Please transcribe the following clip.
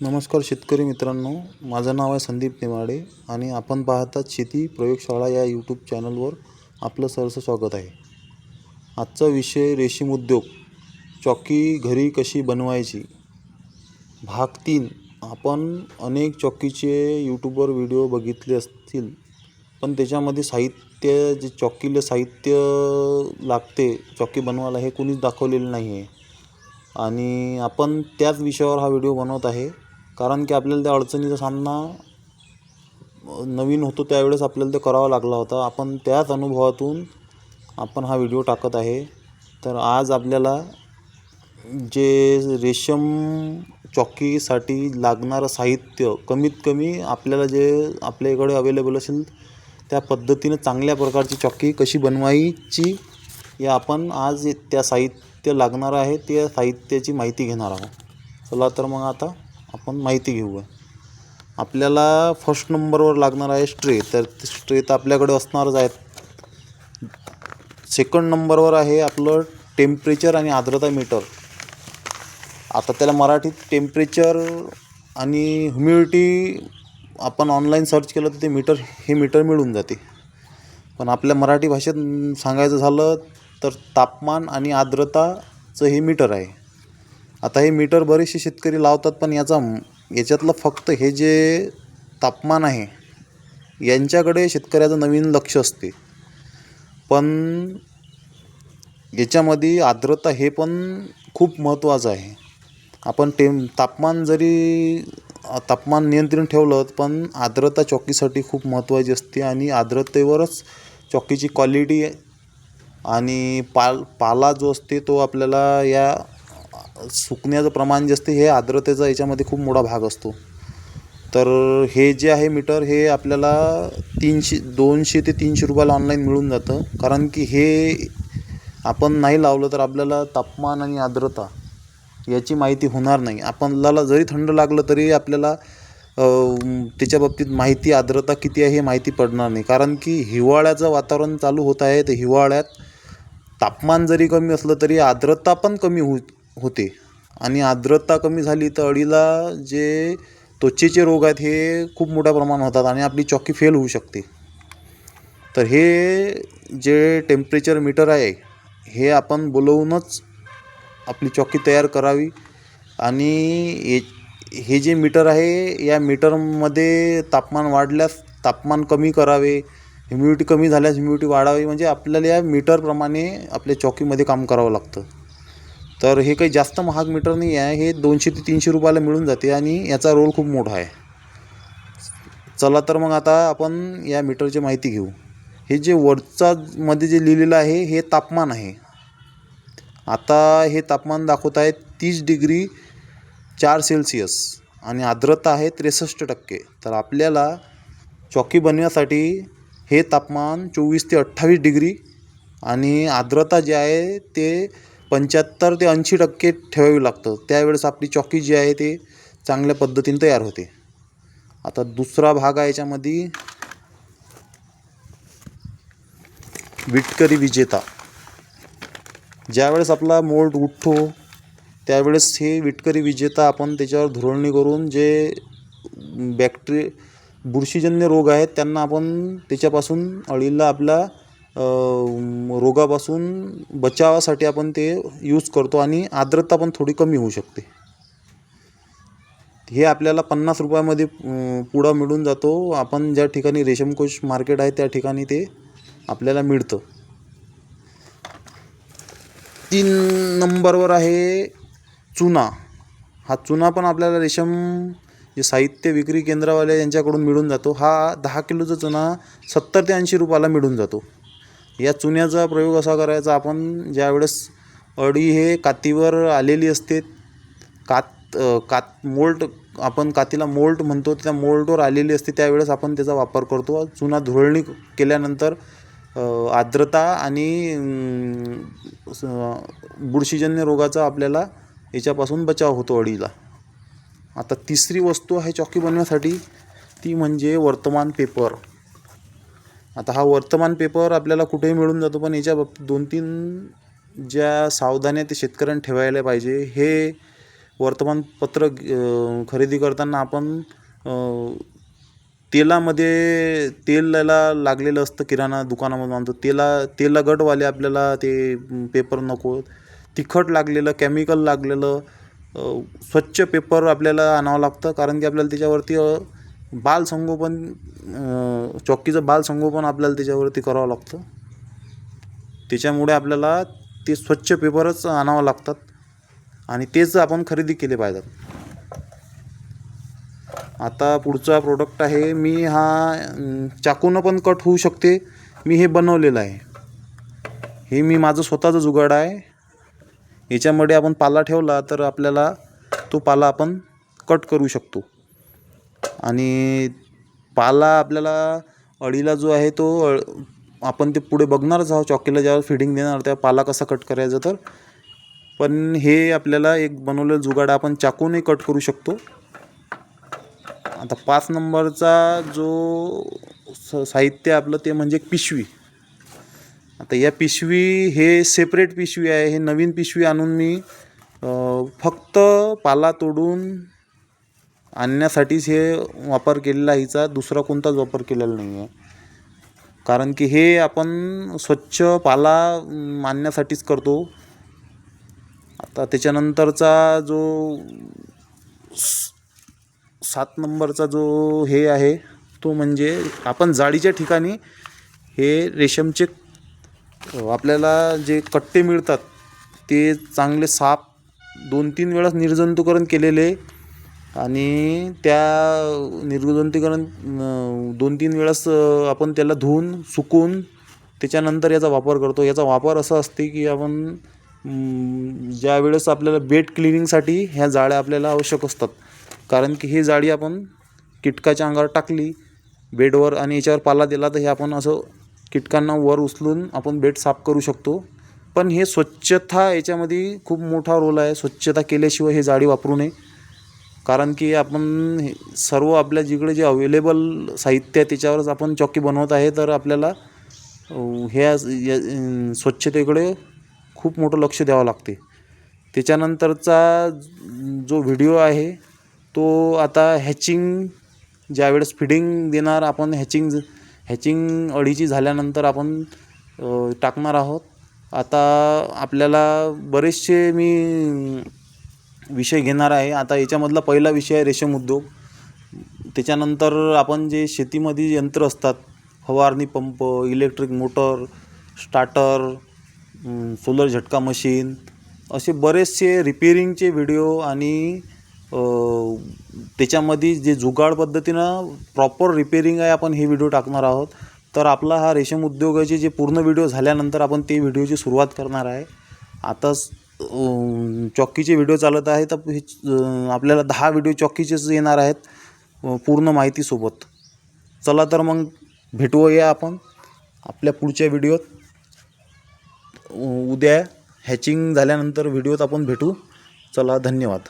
नमस्कार शेतकरी मित्रांनो. माझं नाव आहे संदीप नेमाडे आणि आपण पाहतात शेती प्रयोगशाळा या यूट्यूब चॅनलवर आपलं सरसं स्वागत आहे. आजचा विषय रेशीम उद्योग. चॉकी घरी कशी बनवायची? भाग तीन. आपण अनेक चॉकीचे यूट्यूबवर व्हिडिओ बघितले असतील पण त्याच्यामध्ये साहित्य जे चॉकीला साहित्य लागते चॉकी बनवायला हे कुणीच दाखवलेलं नाही आहे आणि आपण त्याच विषयावर हा व्हिडिओ बनवत आहे. कारण की आपल्याला त्या अडचणीचा सामना नवीन होतो त्यावेळेस आपल्याला ते करावा लागला होता. आपण त्याच अनुभवातून आपण हा व्हिडिओ टाकत आहे. तर आज आपल्याला जे रेशम चॉकीसाठी लागणारं साहित्य कमीत कमी आपल्याला जे आपल्याकडे अवेलेबल असेल त्या पद्धतीनं चांगल्या प्रकारची चॉकी कशी बनवायची या आपण आज त्या साहित्य लागणार आहे त्या साहित्याची माहिती घेणार आहोत. चला तर मग आता आपण माहिती घेऊया आपल्याला फर्स्ट नंबरवर लागणार आहे स्ट्रे तर स्ट्रे तर आपल्याकडे असणारच आहेत. सेकंड नंबरवर आहे आपलं टेम्परेचर आणि आर्द्रता मीटर आता त्याला मराठीत टेम्परेचर आणि ह्युमिडिटी आपण ऑनलाईन सर्च केलं तर ते मीटर हे मीटर मिळून जाते. पण आपल्या मराठी भाषेत सांगायचं झालं तर तापमान आणि आर्द्रताचं हे मीटर आहे. आता हे मीटर बरेचसे शेतकरी लावतात पण याचा याच्यातलं फक्त हे जे तापमान आहे यांच्याकडे शेतकऱ्याचं नवीन लक्ष असते. पण याच्यामध्ये आर्द्रता हे पण खूप महत्त्वाचं आहे. आपण टेम तापमान जरी तापमान नियंत्रण ठेवलं पण आर्द्रता चॉकीसाठी खूप महत्त्वाची असते आणि आर्द्रतेवरच चॉकीची क्वालिटी आणि पाल पाला जो असते तो आपल्याला या सुकण्याचं प्रमाण जे असते हे आर्द्रतेचा याच्यामध्ये खूप मोठा भाग असतो. तर हे जे आहे मीटर हे आपल्याला तीनशे दोनशे ते तीनशे रुपयाला ऑनलाईन मिळून जातं. कारण की हे आपण नाही लावलं तर आपल्याला तापमान आणि आर्द्रता याची माहिती होणार नाही. आपल्याला जरी थंड लागलं तरी आपल्याला त्याच्या बाबतीत माहिती आर्द्रता किती आहे हे माहिती पडणार नाही. कारण की हिवाळ्याचं वातावरण चालू होत आहे तर हिवाळ्यात तापमान जरी कमी असलं तरी आर्द्रता पण कमी हो होते. आणि आर्द्रता कमी झाली तर अळीला जे त्वचेचे रोग आहेत हे खूप मोठ्या प्रमाणात होतात आणि आपली चॉकी फेल होऊ शकते. तर हे जे टेम्परेचर मीटर आहे हे आपण बोलवूनच आपली चॉकी तयार करावी. आणि हे हे जे मीटर आहे या मीटरमध्ये तापमान वाढल्यास तापमान कमी करावे ह्युमिडिटी कमी झाल्यास ह्युमिडिटी वाढावी. म्हणजे आपल्याला या मीटरप्रमाणे आपल्या चॉकीमध्ये काम करावं लागतं. तर हे काही जास्त महाग मीटर नाही आहे. हे दोनशे ते तीनशे रुपयाला मिळून जाते आणि याचा रोल खूप मोठा आहे. चला तर मग आता आपण या मीटरची माहिती घेऊ. हे जे वरचा मध्ये जे लिहिलेलं आहे हे तापमान आहे. आता हे तापमान दाखवत आहे तीस डिग्री चार सेल्सिअस आणि आर्द्रता आहे त्रेसष्ट टक्के. तर आपल्याला चॉकी बनवण्यासाठी हे तापमान चोवीस ते अठ्ठावीस डिग्री आणि आर्द्रता जे आहे ते पंच्याहत्तर ते ऐंशी टक्के ठेवावी लागतं. त्यावेळेस आपली चॉकी जी आहे ते चांगल्या पद्धतीने तयार होते. आता दुसरा भाग आहे याच्यामध्ये विटकरी विजेता. ज्यावेळेस आपला मोल्ड उठतो त्यावेळेस हे विटकरी विजेता आपण त्याच्यावर धुरळणी करून जे बॅक्टेरि बुरशीजन्य रोग आहेत त्यांना आपण त्याच्यापासून अळीला आपला रोगापासून बचावासाठी आपण ते यूज करतो आणि आर्द्रता पण थोडी कमी होऊ शकते. हे आपल्याला पन्नास रुपयामध्ये पुडा मिळून जातो. आपण ज्या ठिकाणी रेशमकोश मार्केट आहे त्या ठिकाणी ते आपल्याला मिळतं. तीन नंबरवर आहे चुना. हा चुना पण आपल्याला रेशम जे साहित्य विक्री केंद्रावाले यांच्याकडून मिळून जातो. हा दहा किलोचा चुना सत्तर ते ऐंशी रुपयाला मिळून जातो. या चुन्याचा प्रयोग असा करायचा आपण ज्यावेळेस अळी हे कातीवर आलेली असते कात कात मोल्ट आपण कातीला मोल्ट म्हणतो त्या मोल्टवर आलेली असते त्यावेळेस आपण त्याचा वापर करतो. चुना धुळणी केल्यानंतर आर्द्रता आणि स- बुरशीजन्य रोगाचा आपल्याला याच्यापासून बचाव होतो अळीला. आता तिसरी वस्तू आहे चॉकी बनवण्यासाठी ती म्हणजे वर्तमान पेपर. आता हा वर्तमान पेपर आपल्याला कुठेही मिळून जातो पण याच्या बाबतीत दोन तीन ज्या सावधान्या ते शेतकऱ्यांनी ठेवायला पाहिजे हे वर्तमानपत्र खरेदी करताना आपण तेलामध्ये तेलाला लागलेलं असतं किराणा दुकानामधून आणतो. तेला तेलगटवाले आपल्याला ते पेपर नको. तिखट लागलेलं केमिकल लागलेलं स्वच्छ पेपर आपल्याला आणावं लागतं कारण की आपल्याला त्याच्यावरती बालसंगोपन चौकीचं बाल संगोपन आपल्याला त्याच्यावरती करावं लागतं. त्याच्यामुळे आपल्याला ते स्वच्छ पेपरच आणावं लागतात आणि तेच आपण खरेदी केले पाहिजेत. आता पुढचा प्रोडक्ट आहे मी हा चाकूनं पण कट होऊ शकते. मी हे बनवलेलं आहे. हे मी माझं स्वतःचं जुगाड आहे. याच्यामध्ये आपण पाला ठेवला तर आपल्याला तो पाला आपण कट करू शकतो. आणि पाला आपल्याला अळीला जो आहे तो अळ आपण ते पुढे बघणारच आहोत. चॉकीला ज्यावर फिडिंग देणार त्या पाला कसा कट करायचा तर. पण हे आपल्याला एक बनवलेलं जुगाड आपण चाकूनही कट करू शकतो. आता पाच नंबरचा जो स साहित्य आपलं ते म्हणजे एक पिशवी. आता या पिशवी हे सेपरेट पिशवी आहे. हे नवीन पिशवी आणून मी फक्त पाला तोडून आणण्यासाठीच हे वापर केलेला आहे हिचा दुसरा कोणताच वापर केलेला नाही आहे कारण की हे आपण स्वच्छ पाला आणण्यासाठीच करतो. आता त्याच्यानंतरचा जो सात नंबरचा जो हे आहे तो म्हणजे आपण जाळीच्या ठिकाणी हे रेशमचे आपल्याला जे कट्टे मिळतात ते चांगले साफ दोन तीन वेळास निर्जंतुकरण केलेले आणि त्या निर्जंतुकरण दोन तीन वेळास आपण त्याला धुवून सुकून त्याच्यानंतर याचा वापर करतो. याचा वापर असा असते की आपण ज्या वेळेस आपल्याला बेड क्लिनिंगसाठी ह्या जाळ्या आपल्याला आवश्यक असतात. कारण की ही जाळी आपण कीटकाच्या अंगावर टाकली बेडवर आणि याच्यावर पाला दिला तर हे आपण असं कीटकांना वर उचलून आपण बेड साफ करू शकतो. पण हे स्वच्छता याच्यामध्ये खूप मोठा रोल आहे. स्वच्छता केल्याशिवाय हे जाळी वापरू नये. कारण की आपण हे सर्व आपल्या जिकडे जे अवेलेबल साहित्य आहे त्याच्यावरच आपण चॉकी बनवत आहे तर आपल्याला ह्या या- स्वच्छतेकडे खूप मोठं लक्ष द्यावं लागते. त्याच्यानंतरचा जो व्हिडिओ आहे तो आता हॅचिंग ज्यावेळेस फिडिंग देणार आपण हॅचिंग हॅचिंग अडीची झाल्यानंतर आपण टाकणार आहोत. आता आपल्याला बरेचसे मी विषय घेणार आहे. आता याच्यामधला पहिला विषय आहे रेशीम उद्योग. त्याच्यानंतर आपण जे शेतीमध्ये यंत्र असतात फवारणी pump electric motor starter solar झटका मशीन असे बरेचसे रिपेरिंगचे व्हिडिओ आणि त्याच्यामध्ये जे जुगाड पद्धतीनं प्रॉपर रिपेरिंग आहे आपण हे व्हिडिओ टाकणार आहोत. तर आपला हा रेशीम उद्योगाचे जे पूर्ण व्हिडिओ झाल्यानंतर आपण ते व्हिडिओची सुरुवात करणार आहे. आताच चॉकीचे व्हिडिओ चालत आहे तर हे आपल्याला दहा व्हिडिओ चॉकीचेच येणार आहेत पूर्ण माहितीसोबत. चला तर मग भेटूया आपण आपल्या पुढच्या व्हिडिओत. उद्या हॅचिंग झाल्यानंतर व्हिडिओत आपण भेटू. चला धन्यवाद.